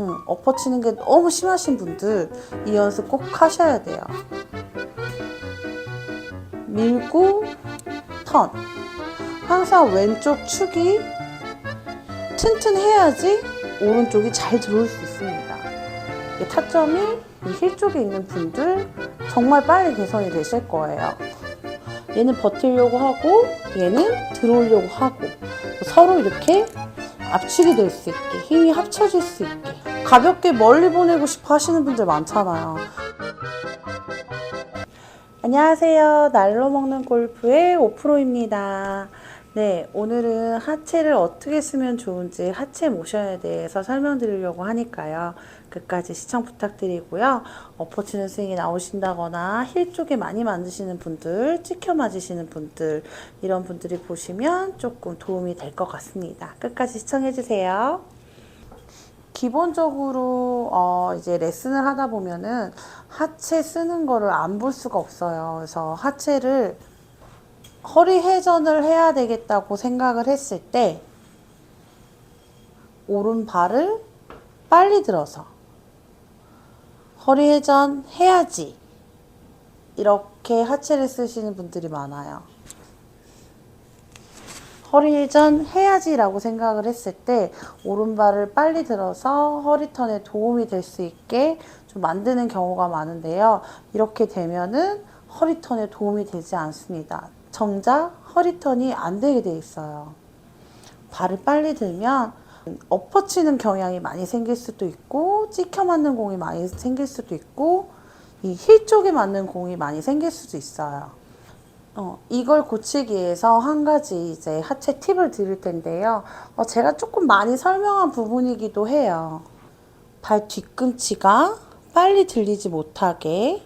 응, 엎어치는 게 너무 심하신 분들 이 연습 꼭 하셔야 돼요. 밀고 턴. 항상 왼쪽 축이 튼튼해야지 오른쪽이 잘 들어올 수 있습니다. 이 타점이 이힐 쪽에 있는 분들 정말 빨리 개선이 되실 거예요. 얘는 버티려고 하고 얘는 들어오려고 하고 서로 이렇게 압축이 될 수 있게 힘이 합쳐질 수 있게 가볍게 멀리 보내고 싶어 하시는 분들 많잖아요. 안녕하세요. 날로 먹는 골프의 오프로입니다. 네, 오늘은 하체를 어떻게 쓰면 좋은지 하체 모션에 대해서 설명드리려고 하니까요. 끝까지 시청 부탁드리고요. 엎어치는 스윙이 나오신다거나 힐 쪽에 많이 만드시는 분들, 찍혀 맞으시는 분들, 이런 분들이 보시면 조금 도움이 될 것 같습니다. 끝까지 시청해주세요. 기본적으로 어 이제 레슨을 하다 보면은 하체 쓰는 거를 안 볼 수가 없어요. 그래서 하체를 허리 회전을 해야 되겠다고 생각을 했을 때 오른발을 빨리 들어서 허리 회전 해야지 이렇게 하체를 쓰시는 분들이 많아요. 허리 회전 해야지라고 생각을 했을 때 오른발을 빨리 들어서 허리턴에 도움이 될 수 있게 좀 만드는 경우가 많은데요. 이렇게 되면은 허리턴에 도움이 되지 않습니다. 정작 허리턴이 안 되게 돼 있어요. 발을 빨리 들면 엎어치는 경향이 많이 생길 수도 있고 찍혀 맞는 공이 많이 생길 수도 있고 이 힐 쪽에 맞는 공이 많이 생길 수도 있어요. 어, 이걸 고치기 위해서 한 가지 이제 하체 팁을 드릴 텐데요. 어, 제가 조금 많이 설명한 부분이기도 해요. 발 뒤꿈치가 빨리 들리지 못하게,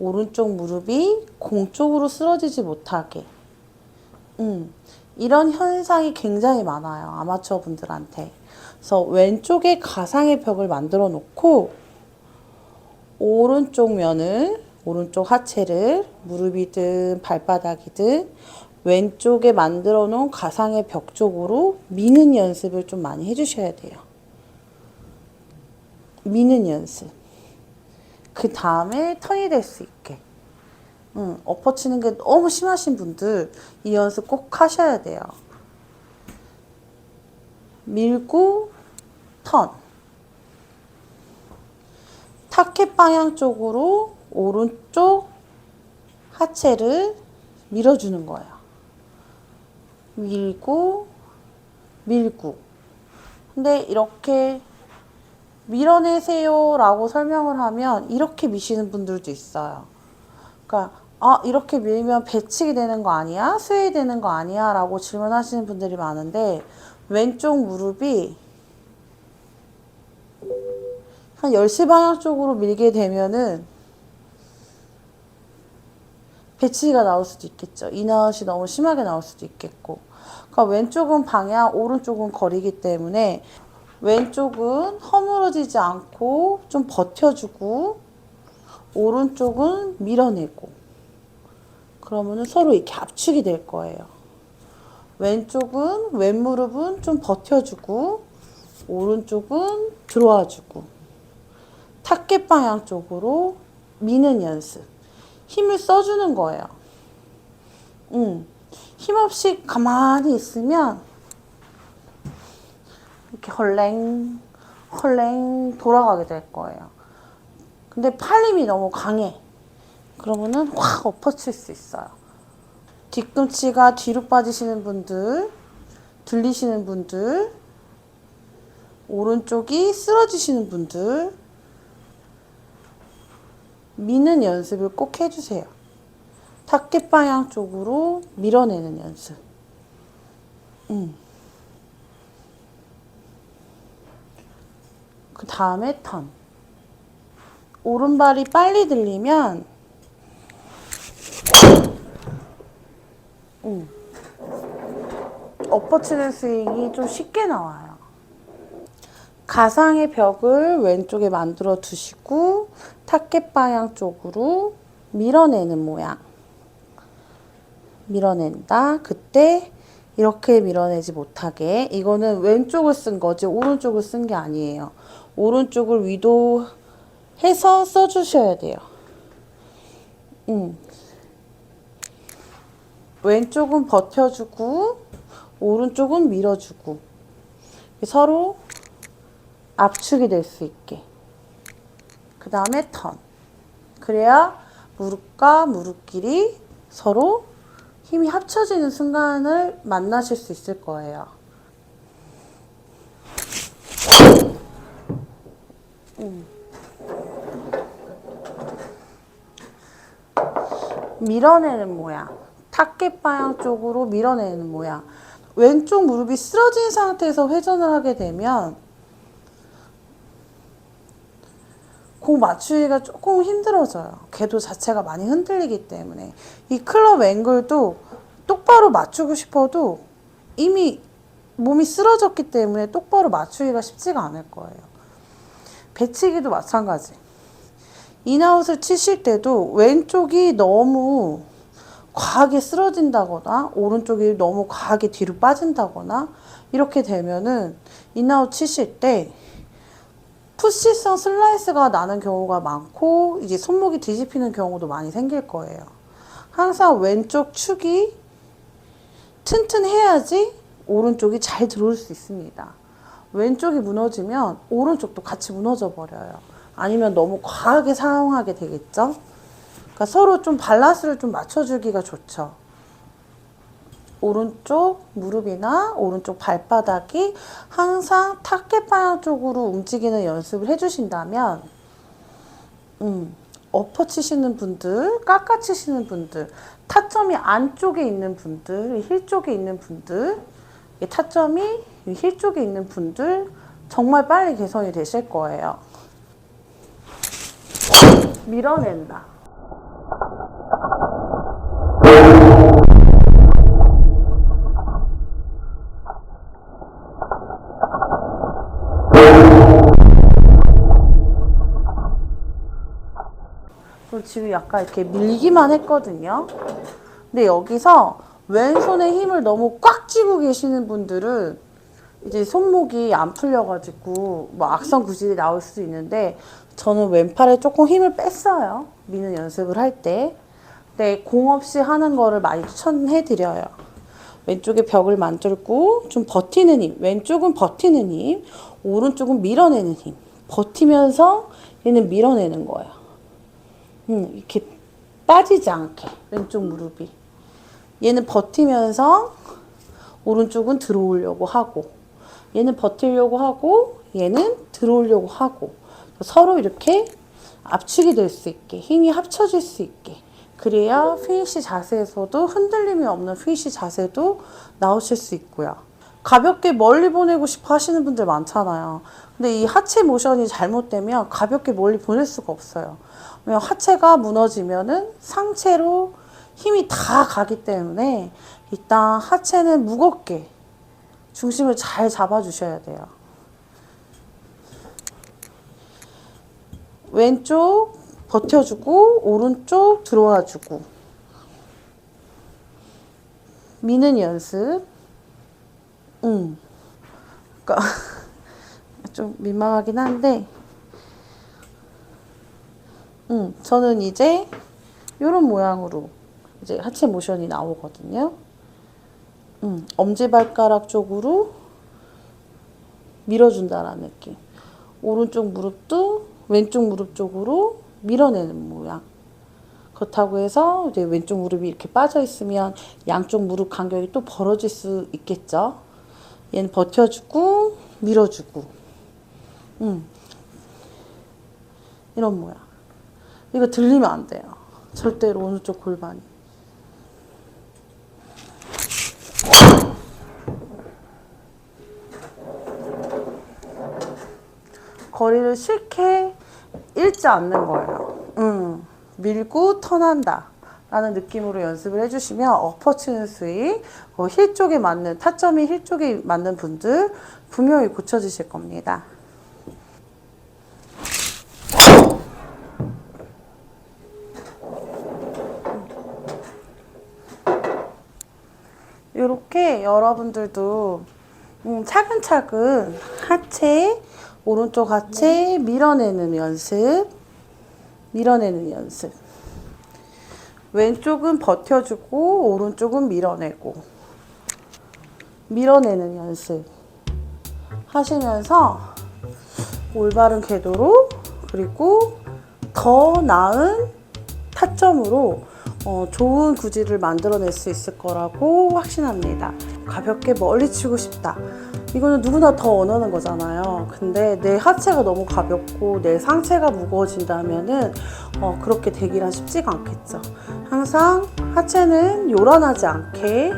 오른쪽 무릎이 공 쪽으로 쓰러지지 못하게. 음, 이런 현상이 굉장히 많아요. 아마추어 분들한테. 그래서 왼쪽에 가상의 벽을 만들어 놓고, 오른쪽 면을 오른쪽 하체를 무릎이든 발바닥이든 왼쪽에 만들어 놓은 가상의 벽 쪽으로 미는 연습을 좀 많이 해주셔야 돼요. 미는 연습. 그 다음에 턴이 될 수 있게. 응, 엎어치는 게 너무 심하신 분들 이 연습 꼭 하셔야 돼요. 밀고 턴. 타켓 방향 쪽으로 오른쪽 하체를 밀어주는 거예요. 밀고, 밀고. 근데 이렇게 밀어내세요 라고 설명을 하면 이렇게 미시는 분들도 있어요. 그러니까, 아, 이렇게 밀면 배치기 되는 거 아니야? 스웨이 되는 거 아니야? 라고 질문하시는 분들이 많은데, 왼쪽 무릎이 한 10시 방향 쪽으로 밀게 되면은 배치가 나올 수도 있겠죠. 인아웃이 너무 심하게 나올 수도 있겠고. 그러니까 왼쪽은 방향, 오른쪽은 거리기 때문에 왼쪽은 허물어지지 않고 좀 버텨주고 오른쪽은 밀어내고 그러면은 서로 이렇게 압축이 될 거예요. 왼쪽은 왼무릎은 좀 버텨주고 오른쪽은 들어와주고 타켓 방향 쪽으로 미는 연습. 힘을 써주는 거예요. 음, 힘없이 가만히 있으면 이렇게 헐랭, 헐랭 돌아가게 될 거예요. 근데 팔힘이 너무 강해. 그러면은 확 엎어칠 수 있어요. 뒤꿈치가 뒤로 빠지시는 분들, 들리시는 분들, 오른쪽이 쓰러지시는 분들, 미는 연습을 꼭 해주세요. 타켓 방향 쪽으로 밀어내는 연습. 음. 그 다음에 턴. 오른발이 빨리 들리면, 음. 엎어치는 스윙이 좀 쉽게 나와요. 가상의 벽을 왼쪽에 만들어 두시고 타켓 방향 쪽으로 밀어내는 모양. 밀어낸다. 그때 이렇게 밀어내지 못하게. 이거는 왼쪽을 쓴 거지 오른쪽을 쓴 게 아니에요. 오른쪽을 위도 해서 써주셔야 돼요. 음. 왼쪽은 버텨주고 오른쪽은 밀어주고 서로 압축이 될 수 있게 그 다음에 턴 그래야 무릎과 무릎끼리 서로 힘이 합쳐지는 순간을 만나실 수 있을 거예요. 음. 밀어내는 모양. 탁계 방향 쪽으로 밀어내는 모양. 왼쪽 무릎이 쓰러진 상태에서 회전을 하게 되면 공 맞추기가 조금 힘들어져요. 궤도 자체가 많이 흔들리기 때문에. 이 클럽 앵글도 똑바로 맞추고 싶어도 이미 몸이 쓰러졌기 때문에 똑바로 맞추기가 쉽지가 않을 거예요. 배치기도 마찬가지. 인아웃을 치실 때도 왼쪽이 너무 과하게 쓰러진다거나 오른쪽이 너무 과하게 뒤로 빠진다거나 이렇게 되면은 인아웃 치실 때 푸시성 슬라이스가 나는 경우가 많고 이제 손목이 뒤집히는 경우도 많이 생길 거예요. 항상 왼쪽 축이 튼튼해야지 오른쪽이 잘 들어올 수 있습니다. 왼쪽이 무너지면 오른쪽도 같이 무너져 버려요. 아니면 너무 과하게 사용하게 되겠죠? 그러니까 서로 좀 밸런스를 좀 맞춰주기가 좋죠. 오른쪽 무릎이나 오른쪽 발바닥이 항상 탁계 방향 쪽으로 움직이는 연습을 해주신다면, 음, 엎어 치시는 분들, 깎아 치시는 분들, 타점이 안쪽에 있는 분들, 힐 쪽에 있는 분들, 이 타점이 힐 쪽에 있는 분들, 정말 빨리 개선이 되실 거예요. 밀어낸다. 그리고 지금 약간 이렇게 밀기만 했거든요. 근데 여기서 왼손에 힘을 너무 꽉 쥐고 계시는 분들은 이제 손목이 안 풀려가지고 뭐 악성 구질이 나올 수도 있는데 저는 왼팔에 조금 힘을 뺐어요. 미는 연습을 할 때. 근데 공 없이 하는 거를 많이 추천해 드려요. 왼쪽에 벽을 만들고 좀 버티는 힘. 왼쪽은 버티는 힘. 오른쪽은 밀어내는 힘. 버티면서 얘는 밀어내는 거예요. 음, 이렇게 빠지지 않게 왼쪽 무릎이. 얘는 버티면서 오른쪽은 들어오려고 하고 얘는 버티려고 하고 얘는 들어오려고 하고. 서로 이렇게 압축이 될 수 있게 힘이 합쳐질 수 있게. 그래야 피니시 자세에서도 흔들림이 없는 피니시 자세도 나오실 수 있고요. 가볍게 멀리 보내고 싶어 하시는 분들 많잖아요. 근데 이 하체 모션이 잘못되면 가볍게 멀리 보낼 수가 없어요. 왜냐면 하체가 무너지면은 상체로 힘이 다 가기 때문에 일단 하체는 무겁게 중심을 잘 잡아주셔야 돼요. 왼쪽 버텨주고 오른쪽 들어와주고 미는 연습. 음. 그러니까 좀 민망하긴 한데, 음, 저는 이제 이런 모양으로 이제 하체 모션이 나오거든요. 음, 엄지발가락 쪽으로 밀어준다라는 느낌. 오른쪽 무릎도 왼쪽 무릎 쪽으로 밀어내는 모양. 그렇다고 해서 이제 왼쪽 무릎이 이렇게 빠져 있으면 양쪽 무릎 간격이 또 벌어질 수 있겠죠. 얘는 버텨주고 밀어주고, 음 이런 모양. 이거 들리면 안 돼요. 절대로 오른쪽 골반이. 거리를 싫게 잃지 않는 거예요. 음, 밀고 턴한다. 라는 느낌으로 연습을 해주시면 엎어치는 스윙, 어, 힐 쪽에 맞는, 타점이 힐 쪽에 맞는 분들 분명히 고쳐지실 겁니다. 이렇게 여러분들도 음, 차근차근 하체, 오른쪽 하체 밀어내는 연습. 밀어내는 연습. 왼쪽은 버텨주고 오른쪽은 밀어내고 밀어내는 연습 하시면서 올바른 궤도로 그리고 더 나은 타점으로 어, 좋은 구질을 만들어낼 수 있을 거라고 확신합니다. 가볍게 멀리 치고 싶다. 이거는 누구나 더 원하는 거잖아요. 근데 내 하체가 너무 가볍고 내 상체가 무거워진다면은 어, 그렇게 되기란 쉽지가 않겠죠. 항상 하체는 요란하지 않게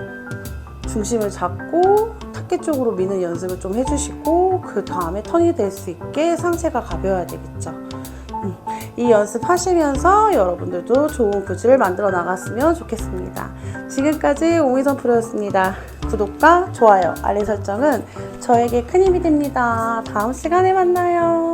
중심을 잡고 탁기 쪽으로 미는 연습을 좀 해주시고 그 다음에 턴이 될 수 있게 상체가 가벼워야 되겠죠. 음, 이 연습 하시면서 여러분들도 좋은 구질을 만들어 나갔으면 좋겠습니다. 지금까지 오미선 프로였습니다. 구독과 좋아요, 알림 설정은 저에게 큰 힘이 됩니다. 다음 시간에 만나요.